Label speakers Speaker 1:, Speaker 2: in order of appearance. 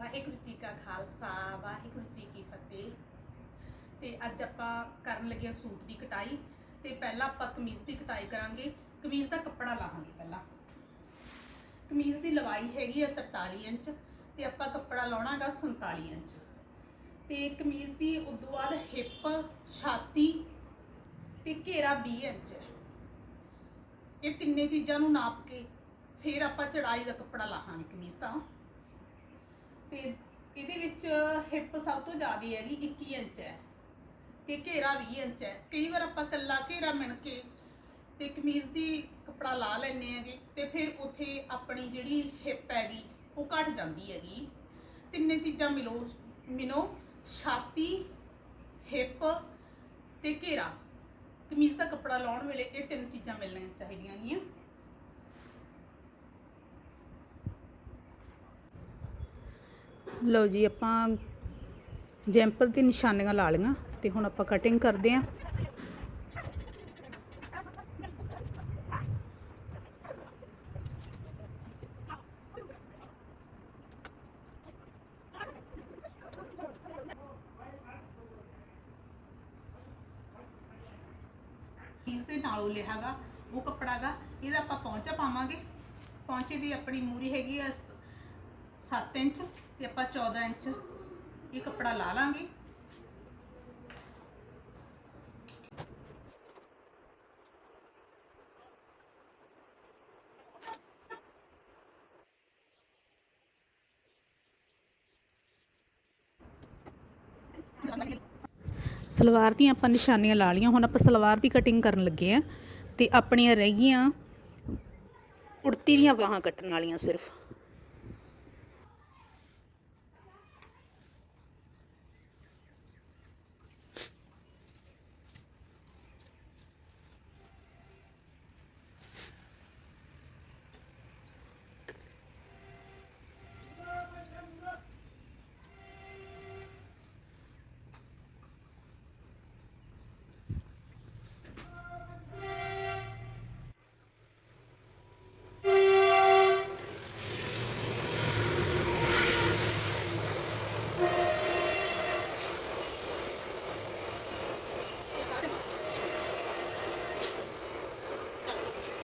Speaker 1: ਵਾਹਿਗੁਰੂ ਜੀ ਕਾ ਖਾਲਸਾ, ਵਾਹਿਗੁਰੂ ਜੀ ਕੀ ਫਤਿਹ। ਤੇ ਅੱਜ ਆਪਾਂ ਕਰਨ ਲੱਗੇ ਹਾਂ ਸੂਟ ਦੀ ਕਟਾਈ। ਤੇ ਪਹਿਲਾਂ ਆਪਾਂ ਕਮੀਜ਼ ਦੀ ਕਟਾਈ ਕਰਾਂਗੇ। ਕਮੀਜ਼ ਦਾ ਕੱਪੜਾ ਲਾਵਾਂਗੇ ਪਹਿਲਾਂ। ਕਮੀਜ਼ ਦੀ ਲੰਬਾਈ ਹੈਗੀ ਹੈ 43 ਇੰਚ ਤੇ ਆਪਾਂ ਕੱਪੜਾ ਲਾਉਣਾ ਹੈਗਾ 47 ਇੰਚ। ਤੇ ਕਮੀਜ਼ ਦੀ ਉਦੋਂ ਬਾਅਦ ਹਿੱਪ ਛਾਤੀ ਤੇ ਘੇਰਾ 20 ਇੰਚ ਹੈ। ਇਹ ਤਿੰਨੇ ਚੀਜ਼ਾਂ ਨੂੰ ਨਾਪ ਕੇ ਫਿਰ ਆਪਾਂ ਚੜਾਈ ਦਾ ਕੱਪੜਾ ਲਾਹਾਂਗੇ ਕਮੀਜ਼ ਦਾ। ਤੇ ਇਹਦੇ ਵਿੱਚ ਹਿੱਪ ਸਭ ਤੋਂ ਜ਼ਿਆਦਾ ਹੈਗੀ 21 ਇੰਚ ਹੈ ਤੇ ਘੇਰਾ 20 ਇੰਚ ਹੈ। ਕਈ ਵਾਰ ਆਪਾਂ ਕੱਲਾ ਘੇਰਾ ਮਿਣ ਕੇ ਤੇ ਕਮੀਜ਼ ਦੀ ਕੱਪੜਾ ਲਾ ਲੈਨੇ ਹੈਗੇ ਤੇ ਫਿਰ ਉੱਥੇ ਆਪਣੀ ਜਿਹੜੀ ਹਿੱਪ ਹੈਗੀ ਉਹ ਘਟ ਜਾਂਦੀ ਹੈਗੀ। ਤਿੰਨੇ ਚੀਜ਼ਾਂ ਮਿਲੋ, ਮਿਨੋ, ਛਾਤੀ ਹਿੱਪ ਤੇ ਘੇਰਾ। ਕਮੀਜ਼ ਦਾ ਕੱਪੜਾ ਲਾਉਣ ਵੇਲੇ ਇਹ ਤਿੰਨ ਚੀਜ਼ਾਂ ਮਿਲਣੀਆਂ ਚਾਹੀਦੀਆਂ ਗੀਆਂ ਲਓ ਜੀ, ਆਪਾਂ ਜੈਂਪਰ ਦੀ ਨਿਸ਼ਾਨੀਆਂ ਲਾ ਲਈਆਂ ਤੇ ਹੁਣ ਆਪਾਂ ਕਟਿੰਗ ਕਰਦੇ ਆਂ ਇਸ ਦੇ ਨਾਲੋਂ ਲਿਆਗਾ ਉਹ ਕੱਪੜਾ ਗਾ ਇਹਦਾ ਆਪਾਂ ਪਹੁੰਚਾ ਪਾਵਾਂਗੇ। ਪਹੁੰਚੇ ਦੀ ਆਪਣੀ ਮੂਰੀ ਹੈਗੀ ਆ 7 ਇੰਚ ਤੇ ਆਪਾਂ 14 ਇੰਚ ਇਹ ਕੱਪੜਾ ਲਾ ਲਾਂਗੇ। ਸਲਵਾਰ ਦੀਆਂ ਆਪਾਂ ਨਿਸ਼ਾਨੀਆਂ ਲਾ ਲਈਆਂ। ਹੁਣ ਆਪਾਂ ਸਲਵਾਰ ਦੀ ਕਟਿੰਗ ਕਰਨ ਲੱਗੇ ਆ ਤੇ ਆਪਣੀਆਂ ਰਹਿ ਗਈਆਂ ਉੜਤੀ ਦੀਆਂ ਬਾਹਾਂ ਕੱਟਣ ਵਾਲੀਆਂ ਸਿਰਫ।